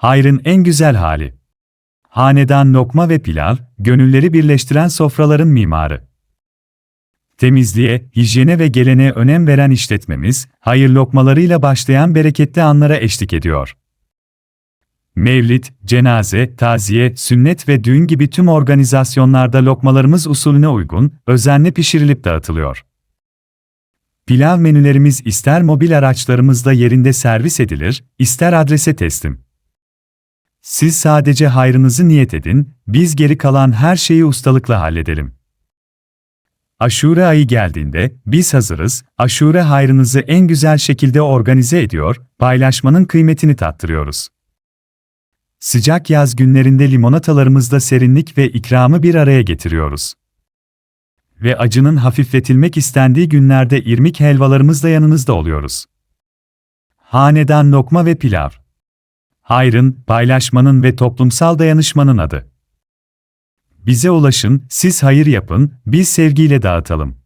Hayrın en güzel hali. Hanedan lokma ve pilav, gönülleri birleştiren sofraların mimarı. Temizliğe, hijyene ve geleneğe önem veren işletmemiz, hayır lokmalarıyla başlayan bereketli anlara eşlik ediyor. Mevlid, cenaze, taziye, sünnet ve düğün gibi tüm organizasyonlarda lokmalarımız usulüne uygun, özenle pişirilip dağıtılıyor. Pilav menülerimiz ister mobil araçlarımızda yerinde servis edilir, ister adrese teslim. Siz sadece hayrınızı niyet edin, biz geri kalan her şeyi ustalıkla halledelim. Aşure ayı geldiğinde, biz hazırız, aşure hayrınızı en güzel şekilde organize ediyor, paylaşmanın kıymetini tattırıyoruz. Sıcak yaz günlerinde limonatalarımızda serinlik ve ikramı bir araya getiriyoruz. Ve acının hafifletilmek istendiği günlerde irmik helvalarımızla yanınızda oluyoruz. Hanedan lokma ve pilav. Hayrın, paylaşmanın ve toplumsal dayanışmanın adı. Bize ulaşın, siz hayır yapın, biz sevgiyle dağıtalım.